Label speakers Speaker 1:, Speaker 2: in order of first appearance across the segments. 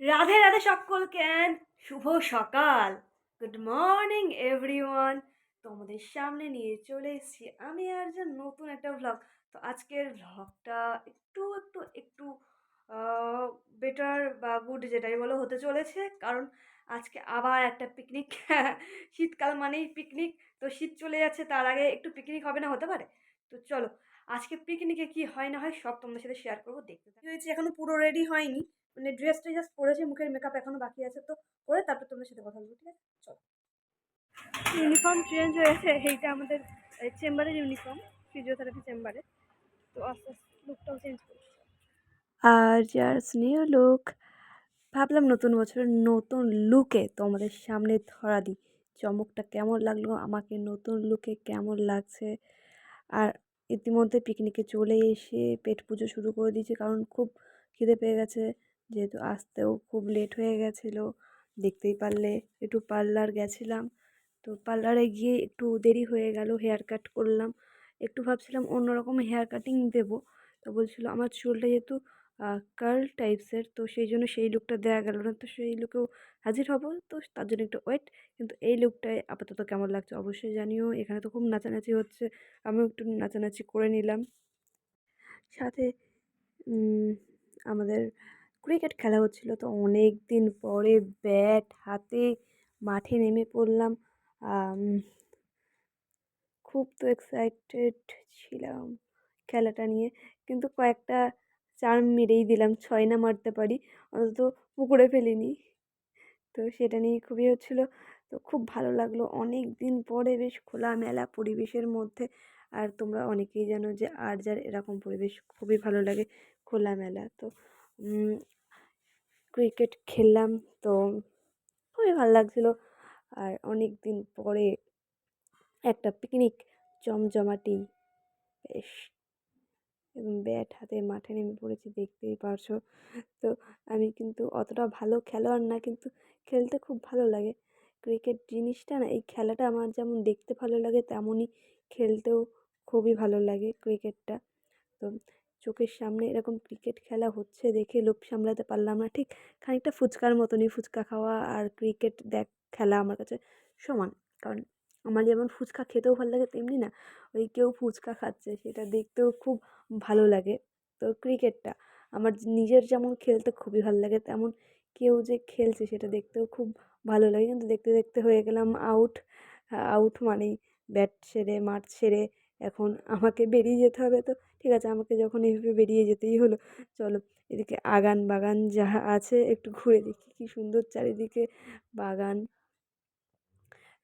Speaker 1: Radhe Radhe and শুভ সকাল। Good morning everyone তোমাদের সামনে নিয়ে চলে এসেছি আমি আর যে নতুন একটা ভ্লগ তো আজকের ভ্লগটা একটু একটু একটু বেটার বা গুড যেটাই বলো হতে চলেছে। কারণ আজকে আবার একটা পিকনিক শীতকাল মানেই পিকনিক তো শীত চলে যাচ্ছে, তার আগে একটু পিকনিক হবে না হতে পারে? তো চলো, আজকে পিকনিকে কি হয় না হয় সব তোমাদের সাথে শেয়ার করব, দেখতে থাকো। হয়েছে এখনও পুরো রেডি হয়নি মানে ড্রেসটা জাস্ট পরেছি, মুখের মেকআপ এখনও বাকি আছে, তো করে তারপর তোমাদের সাথে কথা বলব, ঠিক আছে? চলো। ইউনিফর্ম চেঞ্জ হয়েছে, এইটা আমাদের চেম্বারের ইউনিফর্ম ফিজিওথেরাপি চেম্বারে তো আস্তে আস্তে লুকটাও চেঞ্জ করছি। আর যার স্নেহ লুক, ভাবলাম নতুন বছরের নতুন লুকে তোমাদের সামনে ধরা দিই। চমকটা কেমন লাগল? আমাকে নতুন লুকে কেমন লাগছে? আর ইতিমধ্যে পিকনিকে চলে এসে পেট পুজো শুরু করে দিয়েছি। কারণ খুব খিদে পেয়ে গেছে। যেহেতু আসতেও খুব লেট হয়ে গেছিল, দেখতেই পারলে একটু পার্লার গেছিলাম। তো পার্লারে গিয়ে একটু দেরি হয়ে গেল হেয়ার কাট করলাম। একটু ভাবছিলাম অন্যরকম হেয়ার কাটিং দেবো। তো বলছিল আমার চুলটা যেহেতু কার্ল টাইপসের তো সেই জন্য সেই লুকটা দেওয়া গেল না। তো সেই লুকেও হাজির হব, তো তার জন্য একটু ওয়েট কিন্তু এই লুকটায় আপাতত কেমন লাগছে অবশ্যই জানিও। এখানে তো খুব নাচানাচি হচ্ছে, আমিও একটু নাচানাচি করে নিলাম। সাথে আমাদের ক্রিকেট খেলা হচ্ছিল, তো অনেক দিন পরে ব্যাট হাতে মাঠে নেমে পড়লাম। খুব তো এক্সাইটেড ছিলাম খেলাটা নিয়ে। কিন্তু কয়েকটা চার মেরেই দিলাম, ছয় না মারতে পারি। অন্তত পুকুরে ফেলিনি। তো সেটা নিয়ে খুবই হচ্ছিল। তো খুব ভালো লাগল। অনেক দিন পরে বেশ খোলামেলা পরিবেশের মধ্যে। আর তোমরা অনেকেই জানো যে আর যার এরকম পরিবেশ খুবই ভালো লাগে, খোলামেলা। তো ক্রিকেট খেললাম। তো খুবই ভালো লাগছিল। আর অনেক দিন পরে একটা পিকনিক জমজমাটি, বেশ ব্যাট হাতে মাঠে নেমে পড়েছি, দেখতেই পারছ। তো আমি কিন্তু অতটা ভালো খেলোয়াড় না, কিন্তু খেলতে খুব ভালো লাগে। ক্রিকেট জিনিসটা না, এই খেলাটা আমার যেমন দেখতে ভালো লাগে, তেমনই খেলতেও খুবই ভালো লাগে ক্রিকেটটা। তো চোখের সামনে এরকম ক্রিকেট খেলা হচ্ছে দেখে লোভ সামলাতে পারলাম না। ঠিক খানিকটা ফুচকার মতনই ফুচকা খাওয়া আর ক্রিকেট দেখ, খেলা আমার কাছে সমান। কারণ আমার যেমন ফুচকা খেতেও ভালো লাগে, তেমনি না ওই কেউ ফুচকা খাচ্ছে, সেটা দেখতেও খুব ভালো লাগে। তো ক্রিকেটটা আমার নিজের যেমন খেলতে খুবই ভালো লাগে, তেমন কেউ যে খেলছে সেটা দেখতেও খুব ভালো লাগে। কিন্তু দেখতে দেখতে হয়ে গেলাম আউট আউট মানেই ব্যাট ছেড়ে মাঠ ছেড়ে এখন আমাকে বেরিয়ে যেতে হবে। তো ঠিক আছে, আমাকে যখন এইভাবে বেরিয়ে যেতেই হলো, চলো এদিকে আগান বাগান যা আছে একটু ঘুরে দেখি কী সুন্দর চারিদিকে বাগান।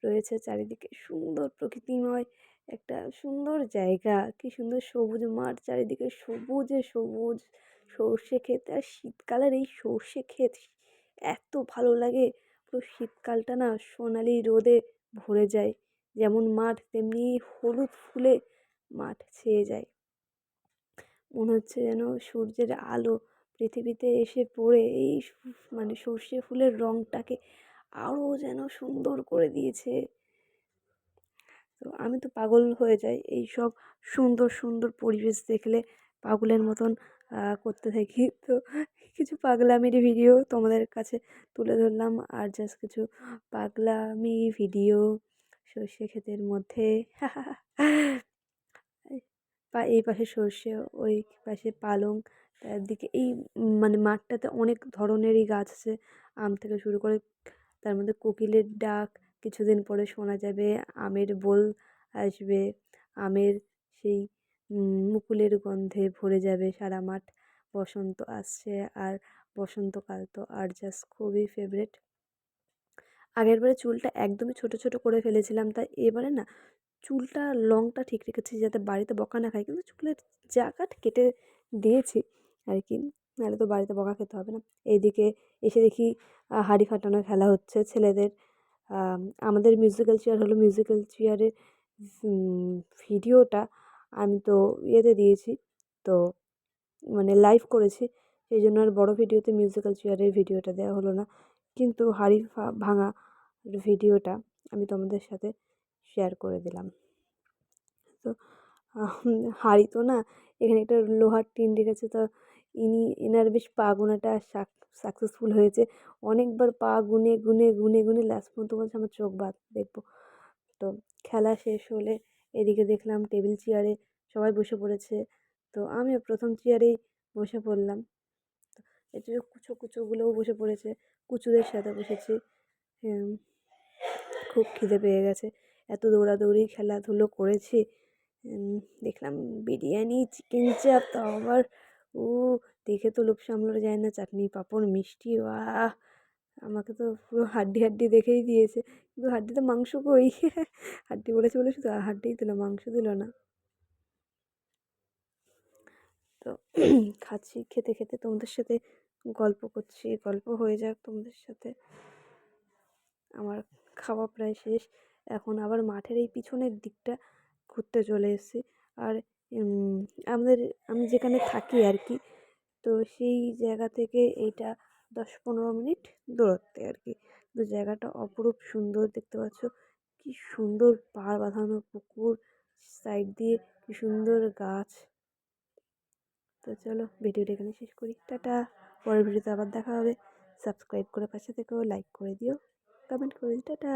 Speaker 1: রয়েছে চারিদিকে সুন্দর প্রকৃতিময় একটা সুন্দর জায়গা। কী সুন্দর সবুজ মাঠ, চারিদিকে সবুজে সবুজ সর্ষে ক্ষেত। আর শীতকালের এই সর্ষে ক্ষেত এত ভালো লাগে, পুরো শীতকালটা না সোনালি রোদে ভরে যায়। যেমন মাঠ, তেমনি হলুদ ফুলে মাঠ ছেয়ে যায়। মনে হচ্ছে যেন সূর্যের আলো পৃথিবীতে এসে পড়ে। এই মানে সর্ষে ফুলের রঙটাকে আরও যেন সুন্দর করে দিয়েছে। তো আমি তো পাগল হয়ে যাই এই সব সুন্দর সুন্দর পরিবেশ দেখলে পাগলের মতন করতে থাকি। তো কিছু পাগলামির ভিডিও তোমাদের কাছে তুলে ধরলাম। আর জাস্ট কিছু পাগলামি ভিডিও সর্ষে ক্ষেতের মধ্যে। এই পাশে সর্ষে, ওই পাশে পালং। তার দিকে এই মানে মাঠটাতে অনেক ধরনেরই গাছ আছে। আম থেকে শুরু করে তার মধ্যে কোকিলের ডাক, কিছুদিন পরে শোনা যাবে আমের বোল আসবে, আমের সেই মুকুলের গন্ধে ভরে যাবে সারা মাঠ। বসন্ত আসছে আর বসন্তকাল তো আর জাস্ট খুবই ফেভারেট আগের বারে চুলটা একদমই ছোটো ছোটো করে ফেলেছিলাম তাই এবারে না, চুলটা লংটা ঠিক রেখেছি যাতে বাড়িতে বকা না খায়, কিন্তু চুলের জায়গাটা কেটে দিয়েছি আর কি। নাহলে তো বাড়িতে বকা খেতে হবে না। এইদিকে এসে দেখি হাঁড়ি ফাটানো খেলা হচ্ছে ছেলেদের। আমাদের মিউজিক্যাল চেয়ার হলো মিউজিক্যাল চেয়ারের ভিডিওটা আমি তো ইয়েতে দিয়েছি। তো মানে লাইভ করেছি, সেই জন্য আর বড়ো ভিডিওতে মিউজিক্যাল চেয়ারের ভিডিওটা দেওয়া হলো না। কিন্তু হাঁড়ি ভাঙা ভিডিওটা আমি তোমাদের সাথে শেয়ার করে দিলাম। তো হাঁড়ি তো না এখানে একটা লোহার টিন রেখেছে, তো ইনি, এনার বেশ পা গোনাটা সাকসেসফুল হয়েছে। অনেকবার পা গুনে গুনে গুনে গুনে লাস্ট পর্যন্ত বলছে, আমার চোখ বাদ দেখব। তো খেলা শেষ হলে এদিকে দেখলাম টেবিল চেয়ারে সবাই বসে পড়েছে, তো আমিও প্রথম চেয়ারেই বসে পড়লাম। এতে কুচো, কুচোগুলোও বসে পড়েছে, কুচুদের সাথে বসেছি। খুব খিদে পেয়ে গেছে। এত দৌড়াদৌড়ি, খেলাধুলো করেছি দেখলাম বিরিয়ানি চিকেন চাপ তাও আবার, ও, দেখে তো লোভ সামলানো যায় না, চাটনি, পাঁপড়, মিষ্টি আহ আমাকে তো পুরো হাড্ডি হাড্ডি দেখেই দিয়েছে। কিন্তু হাড্ডিতে মাংস কই? হাড্ডি বলেছে বলে শুধু হাড্ডিই দিল মাংস দিল না। তো খাচ্ছি, খেতে খেতে তোমাদের সাথে গল্প করছি, গল্প হয়ে যাক তোমাদের সাথে। আমার খাওয়া প্রায় শেষ। এখন আবার মাঠের এই পিছনের দিকটা ঘুরতে চলে এসেছি। আর আমাদের, আমি যেখানে থাকি আর কি তো সেই জায়গা থেকে এইটা দশ পনেরো মিনিট দূরত্বে আর কি তো জায়গাটা অপরূপ সুন্দর দেখতে পাচ্ছ। কি সুন্দর পাড় বাঁধানো পুকুর, সাইড দিয়ে কি সুন্দর গাছ। তো চলো ভিডিওটা এখানে শেষ করি। টাটা। পরের ভিডিওতে আবার দেখা হবে। সাবস্ক্রাইব করে পাশে থেকেও লাইক করে দিও। কমেন্ট করে দিও। টাটা।